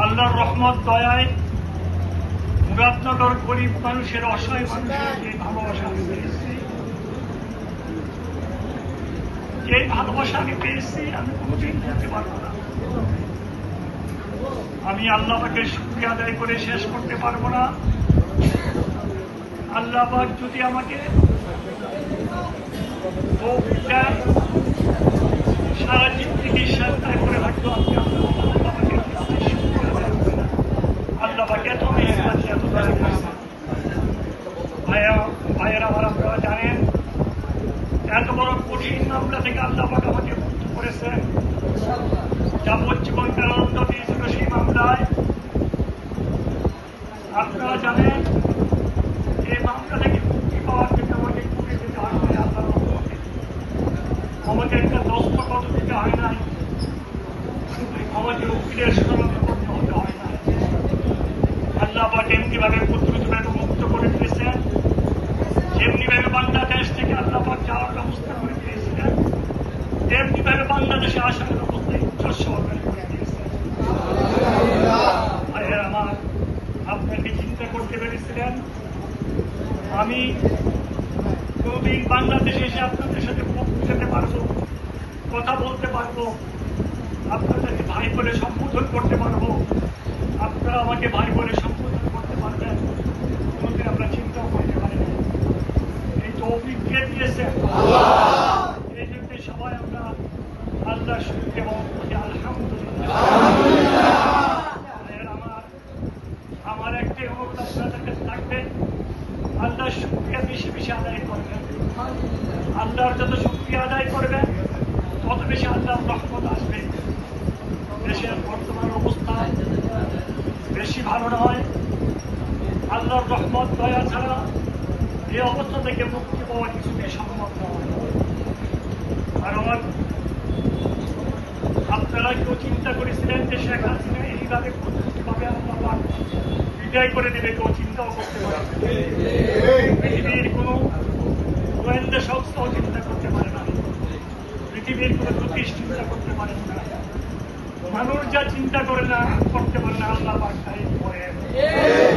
আল্লাহর রহমত, দয়ায় মুরাদনগর গরিব মানুষের অসহায় মানুষের যে ভালোবাসা আমি পেয়েছি। যে ভালোবাসা আমি পেয়েছি, আমি কোনোদিন বলতে পারব না। আমি আল্লাহকে শুক্রিয়া আদায় করে শেষ করতে পারব না। আল্লাহ পাক যদি আমাকে সারা জিন্দগি সান্তায় করে রাখতো আমি আল্লাহকে শুক্রিয়া আদায় করি না। আল্লাহ পাক এত মেহরবানি এত দয়া করেছেন। ভাইয়া ভাইয়েরা আমার আপনারা জানেন এত বড় কঠিন মামলা থেকে আল্লাহ পাক আমাকে মুক্ত করেছেন যাবজ্জীবন কারাদণ্ড দিয়েছিল সেই মামলায় আপনারা জানেন এই মামলা থেকে মুক্তি পাওয়ার জন্য আমাকে যেতে হয় নাই রহমতে। আমাকে একটা দস্তখত দিতে হয় নাই আমাকে উকিলের নাই আল্লাহ পাক এমনিভাবে পুত্রভাবে মুক্ত করে দিয়েছেন যেমনিভাবে বাংলাদেশ থেকে আল্লাহ পাক যাওয়ার ব্যবস্থা করে দিয়েছিলেন তেমনিভাবে বাংলাদেশে আসার ব্যবস্থা উচ্চস্বরে করে দিয়েছেন আমার, আপনাকে চিন্তা করতে পেরেছিলেন। আমি কোনদিন বাংলাদেশে এসে আপনাদের সাথে যেতে পারব, কথা বলতে পারব, আপনাদেরকে ভাই বলে সম্বোধন করতে পারব আমাকে ভাই বলে সম্বোধন করতে পারবেন কোনোদিন আমরা চিন্তাও করতে পারি না। এই তো অভিজ্ঞ দিয়েছে। এই জন্য সবাই আমরা আল্লাহ শুনতে এবং আলহামদুলিল্লাহ। আমার আমার একটি অনুরোধ আপনাদের কাছে থাকবে আল্লাহ শুক্রিয়া বেশি বেশি আদায় করবেন। আল্লাহর যত শুক্রিয়া আদায় করবেন তত বেশি আল্লাহর রহমত আসবে। দেশের বর্তমান অবস্থা বেশি ভালো নয়। আল্লাহর রহমত, দয়া ছাড়া এই অবস্থা থেকে মুক্তি পাওয়া কিছুতেই সম্ভব নয়। কারণ আপনারা কেউ চিন্তা করেছিলেন যে শেখ হাসিনা এইভাবে কীভাবে আল্লাহ বিদায় করে দেবে, কেউ চিন্তাও করতে পারে। পৃথিবীর কোনো গোয়েন্দা সংস্থাও চিন্তা করতে পারে না পৃথিবীর কোনো জ্যোতিষ চিন্তা করতে পারেন না মানুষ যা চিন্তা করে না করতে পারে না আল্লাহ তাই করে।